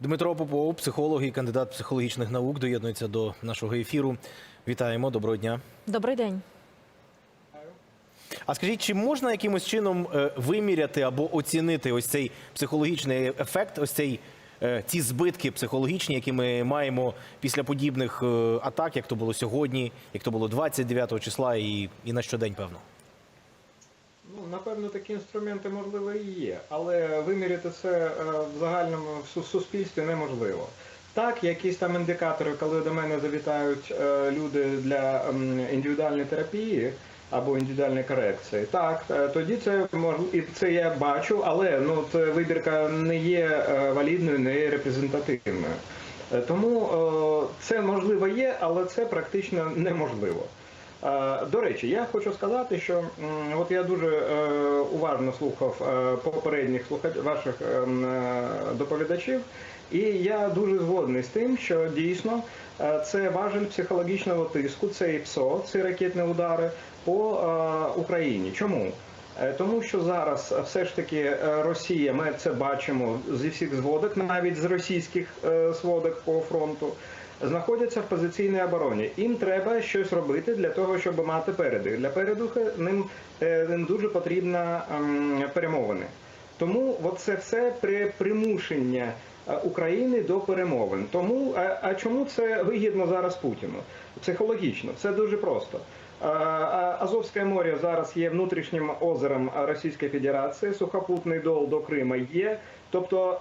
Дмитро Попов, психолог і кандидат психологічних наук, доєднується до нашого ефіру. Вітаємо, доброго дня. Добрий день. А скажіть, чи можна якимось чином е, виміряти або оцінити ось цей психологічний ефект, ось цей е, ці збитки психологічні, які ми маємо після подібних е, атак, як то було сьогодні, як то було 29 числа, і, і на щодень, певно? Ну, напевно, такі інструменти можливо і є, але виміряти це е, в загальному су- суспільстві неможливо. Так, якісь там індикатори, коли до мене завітають е, люди для індивідуальної терапії або індивідуальної корекції, так, е, тоді це і це я бачу, але ну це вибірка не є валідною, не є репрезентативною. Тому це можливо є, але це практично неможливо. Е, До речі, я хочу сказати, що от я дуже е, уважно слухав е, попередніх ваших е, м, е, доповідачів, і я дуже згодний з тим, що дійсно це важель психологічного тиску, це і ПСО, це ракетні удари по Україні. Чому? Тому що зараз все ж таки Росія, ми це бачимо зі всіх зводок, навіть з російських сводок по фронту, знаходяться в позиційній обороні. Їм треба щось робити для того, щоб мати передих. Для передухи ним, е, ним дуже потрібна ем, перемовини. Тому от це все при примушення е, України до перемовин. Тому а, а чому це вигідно зараз Путіну? Психологічно, це дуже просто. Е, Азовське море зараз є внутрішнім озером Російської Федерації, сухопутний дол до Крима є. Тобто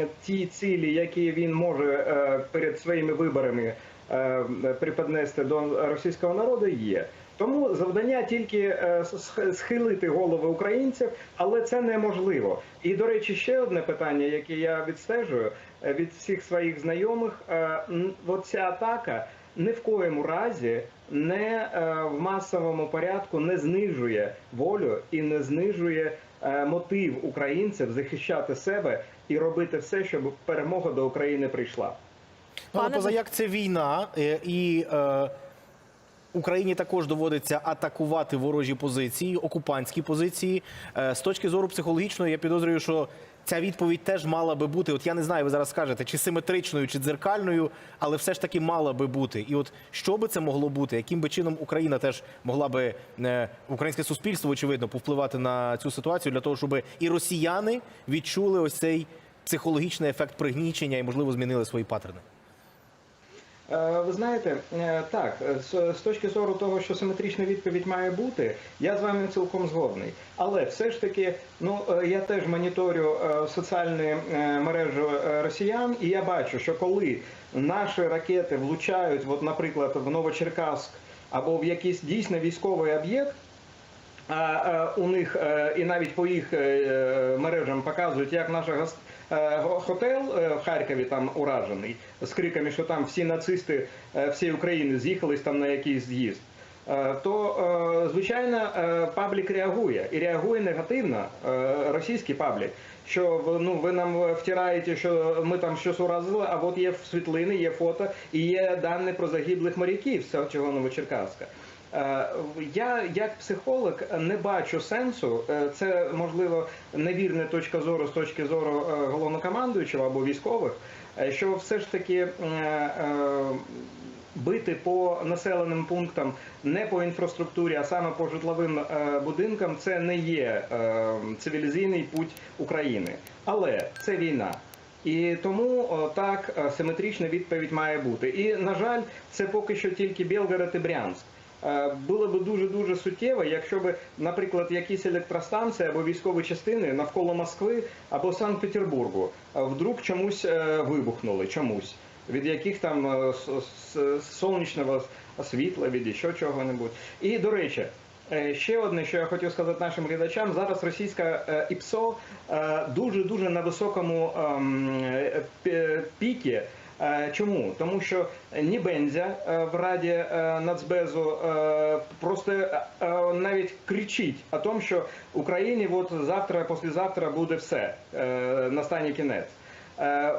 е, ті цілі, які він може е, перед своїми виборами приподнести до російського народу, є. Тому завдання тільки схилити голови українців, але це неможливо. І до речі, ще одне питання, яке я відстежую від всіх своїх знайомих: е, н- от ця атака ні в коєму разі не е, в масовому порядку не знижує волю і не знижує е, мотив українців захищати себе і робити все, щоб перемога до України прийшла. Ну, але поза як це війна, е, і е, Україні також доводиться атакувати ворожі позиції, окупантські позиції. Е, з точки зору психологічної, я підозрюю, що ця відповідь теж мала би бути. От я не знаю, ви зараз скажете, чи симетричною, чи дзеркальною, але все ж таки мала би бути. І от що би це могло бути, яким би чином Україна теж могла би е, українське суспільство, очевидно, повпливати на цю ситуацію для того, щоб і росіяни відчули ось цей психологічний ефект пригнічення і, можливо, змінили свої паттерни. Е, Ви знаєте, е, так, е, з, точки зору того, що симетрична відповідь має бути, я з вами цілком згодний. Але все ж таки, ну я теж моніторю соціальні мережі е, росіян, і я бачу, що коли наші ракети влучають, от, наприклад, в Новочеркаськ або в якийсь дійсно військовий об'єкт. А у них і навіть по їх мережам показують, як наш е, готель е, в Харкові там уражений з криками, що там всі нацисти е, всієї України з'їхались там на якийсь з'їзд. То звичайно паблік реагує і реагує негативно російський паблік. Що ну ви нам втираєте, що ми там щось уразили, а от є світлини, є фото і є дані про загиблих моряків з цього Новочеркаська. Е, Я як психолог не бачу сенсу. е, Це можливо невірна точка зору з точки зору е, головнокомандуючого або військових, що все ж таки бити по населеним пунктам не по інфраструктурі, а саме по житловим будинкам, це не є цивілізаційний путь України. Але це війна. І тому так симетрична відповідь має бути. І на жаль, це поки що тільки Білгород і Брянськ. Е, Було б дуже дуже суттєво, якщо б, наприклад, якісь електростанції або військові частини навколо Москви або Санкт-Петербургу е, вдруг чомусь е, вибухнули, чомусь від яких там сонячного світла, від ще чого-небудь. І до речі. Ще одне, що я хотів сказати нашим глядачам, зараз російська ІПСО дуже дуже на високому ем, пі- пікі. Е, Чому? Тому що Нібензя е, в Раді е, Нацбезу просто навіть кричить о тому, що Україні от завтра, післязавтра буде все, настане кінець.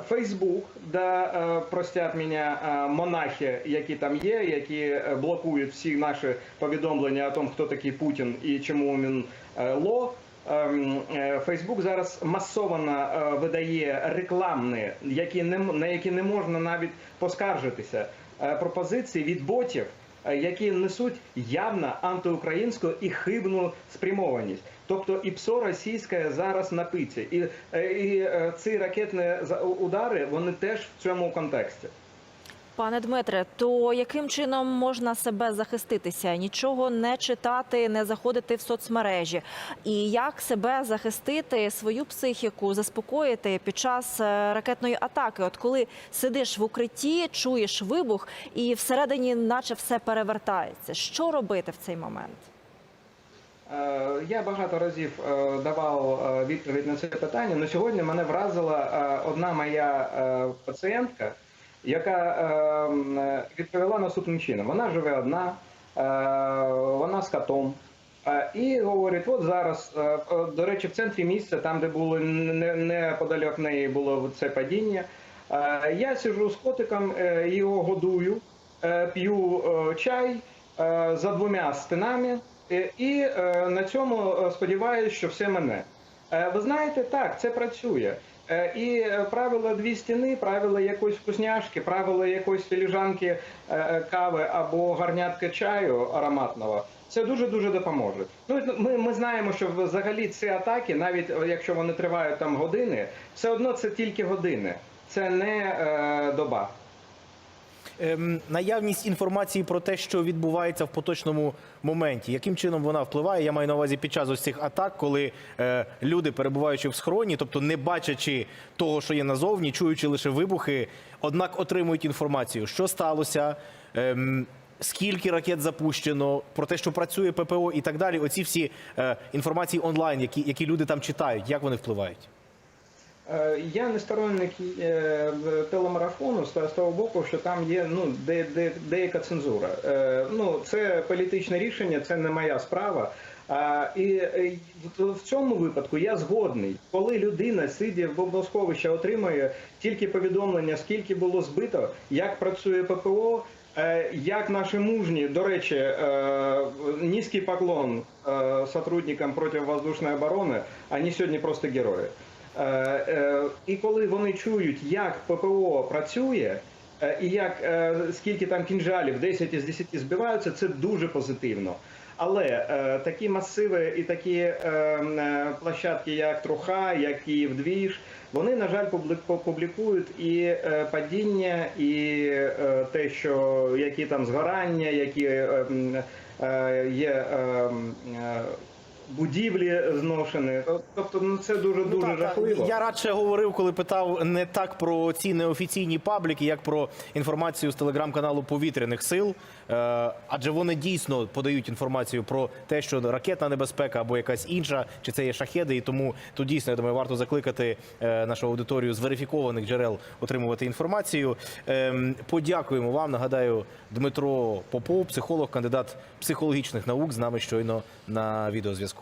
Фейсбук, е, простять мене монахи, які там є, які блокують всі наші повідомлення о том, хто такий Путін і чому він ло. Ем, е, Фейсбук зараз масово е, видає рекламні, які не на які не можна навіть поскаржитися. е, Пропозиції від ботів, які несуть явно антиукраїнську і хибну спрямованість. Тобто і ПСО російське зараз на пиці. І, і ці ракетні удари вони теж в цьому контексті. Пане Дмитре, то яким чином можна себе захиститися? Нічого не читати, не заходити в соцмережі. І як себе захистити, свою психіку заспокоїти під час е, ракетної атаки? От коли сидиш в укритті, чуєш вибух, і всередині, наче все перевертається. Що робити в цей момент? Е, Я багато разів е, давав відповідь на це питання. але сьогодні мене вразила одна моя пацієнтка, яка е, м, е, відповіла наступним чином. Вона живе одна, е, вона з котом. Е, І говорить, от зараз, е, до речі, в центрі місця, там, де було не- неподалік неї було це падіння. Я сиджу з котиком, його годую, п'ю чай за двома стінами, е, і на цьому сподіваюся, що все мене. Ви знаєте, так, це працює. Е, І е, правило дві стіни, правило якоїсь вкусняшки, правило якоїсь філіжанки е, кави або гарнятки чаю ароматного. Це дуже дуже допоможе. Ну ми, ми знаємо, що взагалі ці атаки, навіть якщо вони тривають там години, все одно це тільки години, це не е, доба. Ем, наявність інформації про те, що відбувається в поточному моменті, яким чином вона впливає? Я маю на увазі під час ось цих атак, коли е, люди, перебуваючи в схроні, тобто не бачачи того, що є назовні, чуючи лише вибухи, однак отримують інформацію, що сталося. Ем, Скільки ракет запущено, про те, що працює ППО і так далі. Оці всі е, інформації онлайн, які люди там читають, як вони впливають? Е, Я не сторонник е, телемарафону з того боку, що там є ну де, де, деяка цензура. Е, Ну це політичне рішення, це не моя справа. А, і в- цьому випадку я згодний, коли людина сидя в бомбосховищі, отримує тільки повідомлення, скільки було збито, як працює ППО. Як наші мужні, до речі, низький поклон сотрудникам противовоздушної оборони, вони сьогодні просто герої. Е, е, І коли вони чують, як ППО працює, е, і як скільки там кінжалів 10 із 10 збиваються, це дуже позитивно. Але такі масиви і такі площадки, як Труха, як Київдвіж, вони, на жаль, публі- публікують і падіння, і те, що які там згорання, які є будівлі зношені. Тобто, ну це дуже дуже так, так. жахливо. Я радше говорив, коли питав не так про ці неофіційні пабліки, як про інформацію з телеграм-каналу повітряних сил. Е, адже вони дійсно подають інформацію про те, що ракетна небезпека або якась інша, чи це є шахеди. І тому тут дійсно я думаю, варто закликати е, нашу аудиторію з верифікованих джерел отримувати інформацію. Ем, подякуємо вам. Нагадаю, Дмитро Попов, психолог, кандидат психологічних наук, з нами щойно на відеозв'язку.